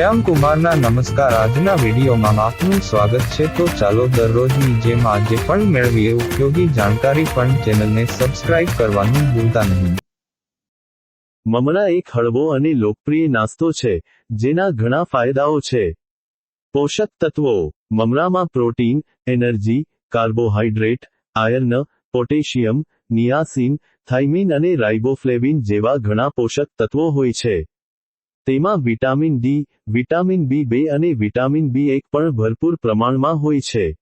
શ્યામ કુમારના નમસ્કાર. આજના વિડીયોમાં આપનું સ્વાગત છે. તો ચાલો દરરોજની જેમ આજે પણ મેળવીએ. ઉપયોગી જાણકારી પણ ચેનલને સબસ્ક્રાઇબ કરવાનું ભૂલતા નહીં. મમરા એક હળવો અને લોકપ્રિય નાસ્તો છે, જેના ઘણા ફાયદાઓ છે. પોષક તત્વો. મમરામાં protein, energy carbohydrate iron, potassium, niacin, thiamine અને રાઇબોફ્લેવિન જેવા ઘણા પોષક તત્વો હોય છે. તેમાં વિટામિન ડી વિટામિન બી બે અને વિટામિન બી એક પણ ભરપૂર પ્રમાણમાં હોય છે.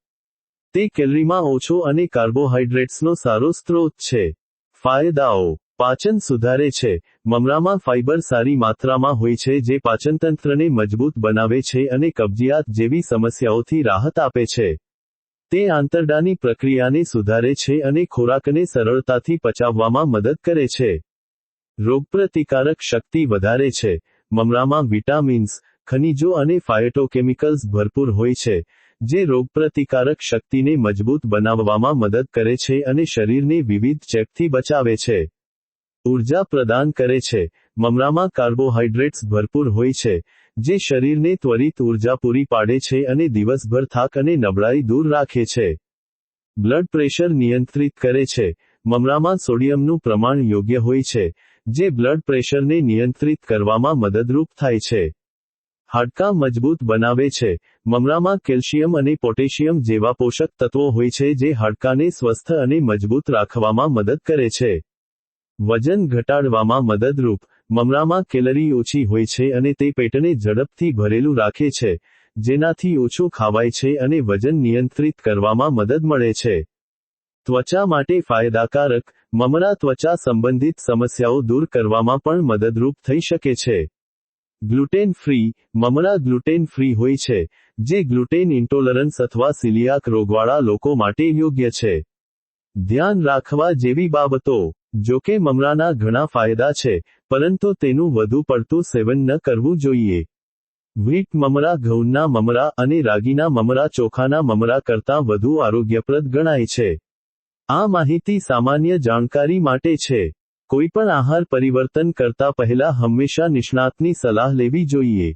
તે કેલરીમાં ઓછો અને કાર્બોહાઈડ્રેટ્સનો સારો સ્ત્રોત છે. ફાયદાઓ. પાચન સુધારે છે. મમરામાં ફાઇબર સારી માત્રામાં હોય છે જે પાચનતંત્રને મજબૂત બનાવે છે અને કબજિયાત જેવી સમસ્યાઓથી રાહત આપે છે. તે આંતરડાની પ્રક્રિયાને સુધારે છે અને ખોરાકને સરળતાથી પચાવવામાં મદદ કરે છે. રોગપ્રતિકારક શક્તિ વધારે છે. મમરામાં વિટામિન્સ, ખનિજો અને ફાયટોકેમિકલ્સ ભરપૂર હોય છે, જે રોગપ્રતિકારક શક્તિને મજબૂત બનાવવામાં મદદ કરે છે અને શરીરને વિવિધ ચેપથી બચાવે છે. ઊર્જા પ્રદાન કરે છે. મમરામાં કાર્બોહાઈડ્રેટ્સ ભરપૂર હોય છે, જે શરીરને ત્વરિત ઊર્જા પૂરી પાડે છે અને દિવસભર થાક અને નબળાઈ દૂર રાખે છે. બ્લડ પ્રેશર નિયંત્રિત કરે છે. મમરામાં સોડિયમનું પ્રમાણ યોગ્ય હોય છે. જે બ્લડ પ્રેશરને નિયંત્રિત કરવામાં મદદરૂપ થાય છે. હાડકાં મજબૂત બનાવે છે. મમરામાં કેલ્શિયમ અને પોટેશિયમ જેવા પોષક તત્વો હોય છે જે હાડકાને સ્વસ્થ અને મજબૂત રાખવામાં મદદ કરે છે. વજન ઘટાડવામાં મદદરૂપ. મમરામાં કેલરી ઓછી હોય છે અને તે પેટને ઝડપથી ભરેલું રાખે છે, જેનાથી ઓછું ખાવાય છે અને વજન નિયંત્રિત કરવામાં મદદ મળે છે. ત્વચા માટે ફાયદાકારક. મમરા ત્વચા સંબંધિત સમસ્યાઓ દૂર કરવામાં પણ મદદરૂપ થઈ શકે છે. ગ્લુટેન ફ્રી મમરા ગ્લુટેન ફ્રી હોય છે, જે ગ્લુટેન ઇન્ટોલરન્સ અથવા સિલિયાક રોગવાળા લોકો માટે યોગ્ય છે. ધ્યાન રાખવા જેવી બાબતો જો કે મમરાના ઘણા ફાયદા છે, પરંતુ તેનું વધુ પડતું સેવન ન કરવું જોઈએ. વ્હીટ મમરા ઘઉંના મમરા અને રાગીના મમરા ચોખાના મમરા કરતાં વધુ આરોગ્યપ્રદ ગણાય છે. આ માહિતી સામાન્ય જાણકારી માટે છે. કોઈપણ આહાર પરિવર્તન કરતા પહેલા હંમેશા નિષ્ણાતની સલાહ લેવી જોઈએ.